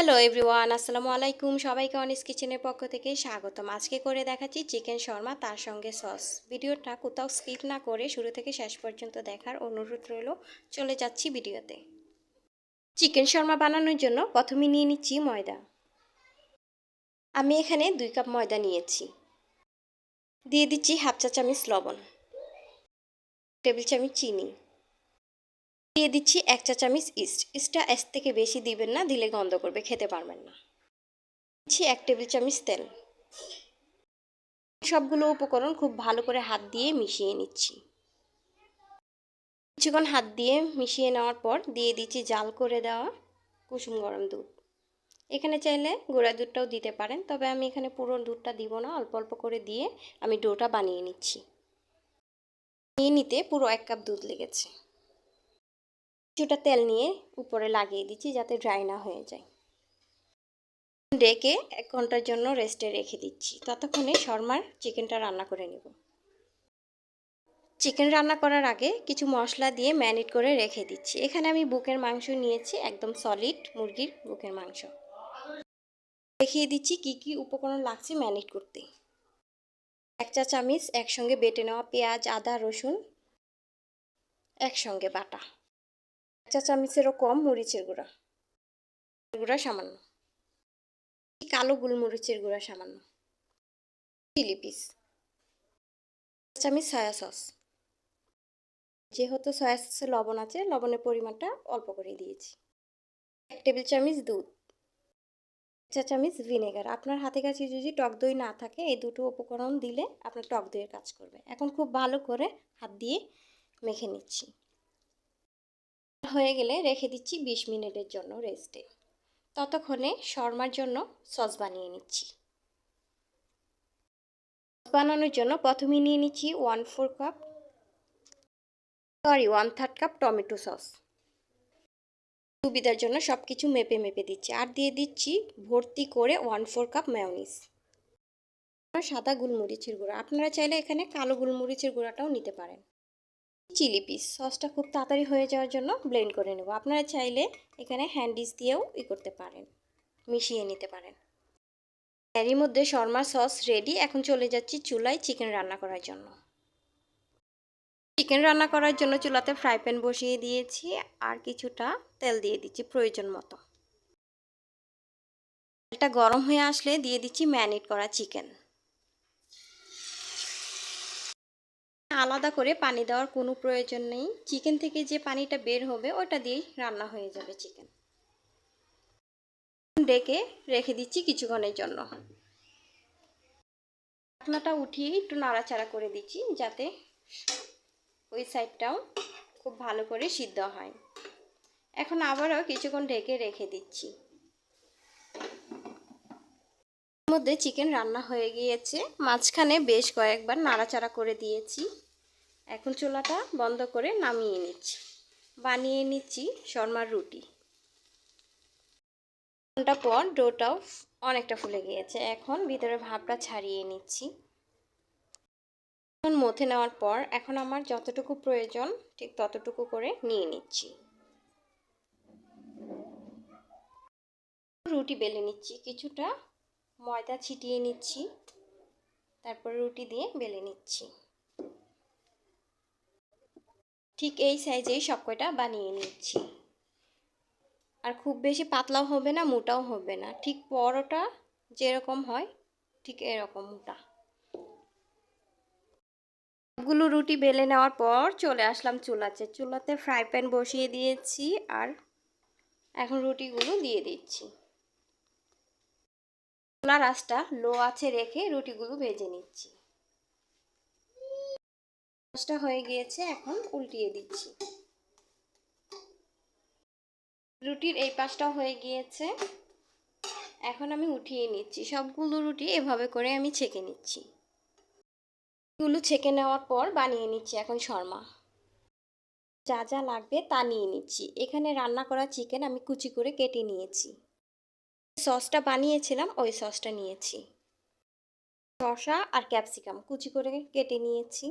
Hello everyone আসসালামু আলাইকুম সবাইকে অনিস কিচেনের পক্ষ থেকে স্বাগতম। আজকে করে দেখাচ্ছি চিকেন শর্মা, তার সঙ্গে সস। ভিডিওটা কোথাও স্কিপ না করে শুরু থেকে শেষ পর্যন্ত দেখার অনুরোধ রইল। চলে যাচ্ছি ভিডিওতে। চিকেন শর্মা বানানোর জন্য প্রথমে নিয়ে নিচ্ছি ময়দা। আমি এখানে দুই কাপ ময়দা নিয়েছি। দিয়ে দিচ্ছি হাফ চা চামচ লবণ। টেবিল চামচ চিনি। দিয়ে দিচ্ছি এক চা চামচ ইস্ট। ইস্টটা এস থেকে বেশি দিবেন না, দিলে গন্ধ করবে, খেতে পারবেন না। দিচ্ছি এক টেবিল চামচ তেল। সবগুলো উপকরণ খুব ভালো করে হাত দিয়ে মিশিয়ে নিচ্ছি। কিছুক্ষণ হাত দিয়ে মিশিয়ে নেওয়ার পর দিয়ে দিচ্ছি জাল করে দেওয়া কুসুম গরম দুধ। এখানে চাইলে গুঁড়া দুধটাও দিতে পারেন, তবে আমি এখানে পুরো দুধটা দিব না, অল্প অল্প করে দিয়ে আমি ডোটা বানিয়ে নিচ্ছি। নিয়ে নিতে পুরো এক কাপ দুধ লেগেছে। কিছুটা তেল নিয়ে উপরে লাগিয়ে দিচ্ছি যাতে ড্রাই না হয়ে যায়। ডেকে এক ঘণ্টার জন্য রেস্টে রেখে দিচ্ছি। ততক্ষণে শর্মার চিকেনটা রান্না করে নেব। চিকেন রান্না করার আগে কিছু মশলা দিয়ে ম্যারিনেট করে রেখে দিচ্ছি। এখানে আমি বুকের মাংস নিয়েছি, একদম সলিড মুরগির বুকের মাংস। দেখিয়ে দিচ্ছি কি কি উপকরণ লাগছে ম্যারিনেট করতে। এক চা চামিচ একসঙ্গে বেটে নেওয়া পেঁয়াজ, আদা, রসুন, একসঙ্গে বাটা। চা চামচেরও কম মরিচের গুঁড়া। গুঁড়া সামান্য। কালো গোলমরিচের গুঁড়া সামান্য। Chilli piece. চামচ সয়া সস। যেহেতু সয়া সসে লবণ আছে, লবণের পরিমাণটা অল্প করে দিয়েছি। এক টেবিল চামচ দুধ। চা চামচ ভিনেগার। আপনার হাতে কাছে যদি টক দই না থাকে, এই দুটো উপকরণ দিলে আপনার টক দইয়ের কাজ করবে। এখন খুব ভালো করে হাত দিয়ে মেখে নিচ্ছি। হয়ে গেলে রেখে দিচ্ছি বিশ মিনিটের জন্য রেস্টে। ততক্ষণে শর্মার জন্য সস বানিয়ে নিচ্ছি। সস বানানোর জন্য প্রথমে নিয়ে নিচ্ছি one four cup, sorry, one third cup tomato sauce. সুবিধার জন্য সব কিছু মেপে মেপে দিচ্ছি। আর দিয়ে দিচ্ছি ভর্তি করে ওয়ান ফোর কাপ ম্যাওনিস সাদা গুলমরিচের গুঁড়া। আপনারা চাইলে এখানে কালো গুলমরিচের গুঁড়াটাও নিতে পারেন। Chilli piece. সসটা খুব তাড়াতাড়ি হয়ে যাওয়ার জন্য ব্লেন্ড করে নেব। আপনারা চাইলে এখানে হ্যান্ডিস দিয়েও ই করতে পারেন, মিশিয়ে নিতে পারেন। এরই মধ্যে শর্মার সস রেডি এখন চলে যাচ্ছি চুলায় চিকেন রান্না করার জন্য। চিকেন রান্না করার জন্য চুলাতে ফ্রাই প্যান বসিয়ে দিয়েছি আর কিছুটা তেল দিয়ে দিচ্ছি প্রয়োজন মতো। তেলটা গরম হয়ে আসলে দিয়ে দিচ্ছি ম্যারিনেট করা চিকেন আলাদা করে পানি দেওয়ার কোনো প্রয়োজন নেই। চিকেন থেকে যে পানিটা বের হবে, ওটা দিয়েই রান্না হয়ে যাবে চিকেন ডেকে রেখে দিচ্ছি কিছুক্ষণের জন্য। ঢাকনাটা উঠিয়ে একটু নাড়াচাড়া করে দিচ্ছি, যাতে ওই সাইডটাও খুব ভালো করে সিদ্ধ হয়। এখন আবারও কিছুক্ষণ ঢেকে রেখে দিচ্ছি। মধ্যে চিকেন রান্না হয়ে গিয়েছে। মাঝখানে বেশ কয়েকবার নাড়াচাড়া করে দিয়েছি। এখন চুলাটা বন্ধ করে নামিয়ে নিচ্ছি। বানিয়ে নিচ্ছি শর্মার রুটি। ঘণ্টা পর ডোটাও অনেকটা ফুলে গিয়েছে। এখন ভিতরে ভাবটা ছাড়িয়ে নিচ্ছি। এখন মথে নেওয়ার পর এখন আমার যতটুকু প্রয়োজন ঠিক ততটুকু করে নিয়ে নিচ্ছি। রুটি বেলে নিচ্ছি। কিছুটা ময়দা ছিটিয়ে নিচ্ছি। তারপর রুটি দিয়ে বেলে নিচ্ছি। ঠিক এই সাইজেই সব কয়টা বানিয়ে নিচ্ছি। আর খুব বেশি পাতলাও হবে না, মোটাও হবে না। ঠিক পরোটা যেরকম হয়, ঠিক এরকম মোটা। সবগুলো রুটি বেলে নেওয়ার পর চলে আসলাম চুলাতে। চুলাতে ফ্রাই প্যান বসিয়ে দিয়েছি আর এখন রুটিগুলো দিয়ে দিচ্ছি। চুলার আঁচটা লো আছে রেখে রুটিগুলো ভেজে নিচ্ছি। পাঁচটা হয়ে গিয়েছে, এখন উল্টিয়ে দিচ্ছি। রুটির এই পাশটা হয়ে গিয়েছে, এখন আমি উঠিয়ে নিচ্ছি। সবগুলো রুটি এভাবে করে আমি ছেঁকে নিচ্ছি। গুলো ছেঁকে নেওয়ার পর বানিয়ে নিচ্ছি এখন শর্মা। যা যা লাগবে তা নিয়ে নিচ্ছি। এখানে রান্না করা চিকেন আমি কুচি করে কেটে নিয়েছি। সসটা বানিয়েছিলাম, ওই সসটা নিয়েছি। শসা আর ক্যাপসিকাম কুচি করে কেটে নিয়েছি।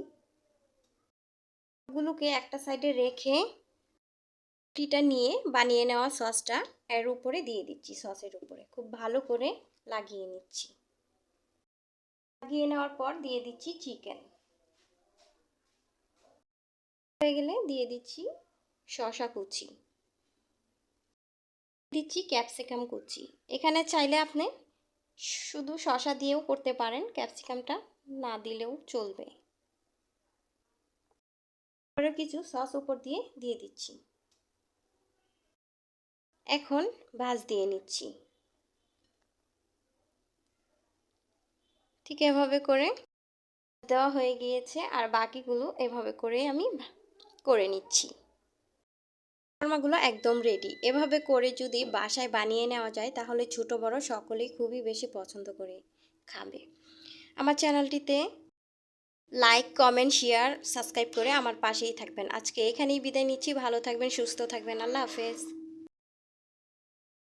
গুলোকে একটা সাইডে রেখে টিটা নিয়ে বানিয়ে নেওয়া সসটা এর উপরে দিয়ে দিচ্ছি, সসের উপরে। খুব ভালো করে লাগিয়ে নিচ্ছি। লাগিয়ে নেওয়ার পর দিয়ে দিচ্ছি চিকেন। হয়ে গেলে দিয়ে দিচ্ছি শশা কুচি। দিচ্ছি ক্যাপসিকাম কুচি। এখানে চাইলে আপনি শুধু শশা দিয়েও করতে পারেন, ক্যাপসিকামটা না দিলেও চলবে। আরও কিছু সস উপর দিয়ে দিয়ে দিচ্ছি। এখন ভাজ দিয়ে নিচ্ছি। ঠিক এভাবে করে দেওয়া হয়ে গিয়েছে, আর বাকিগুলো এভাবে করে আমি করে নিচ্ছি। শর্মাগুলো একদম রেডি এভাবে করে যদি বাসায় বানিয়ে নেওয়া যায়, তাহলে ছোট বড় সকলেই খুবই বেশি পছন্দ করে খাবে। আমার চ্যানেলটিতে লাইক কমেন্ট শেয়ার সাবস্ক্রাইব করে আমার পাশেই থাকবেন। আজকে এখানেই বিদায় নিচ্ছি। ভালো থাকবেন, সুস্থ থাকবেন। আল্লাহ হাফেজ।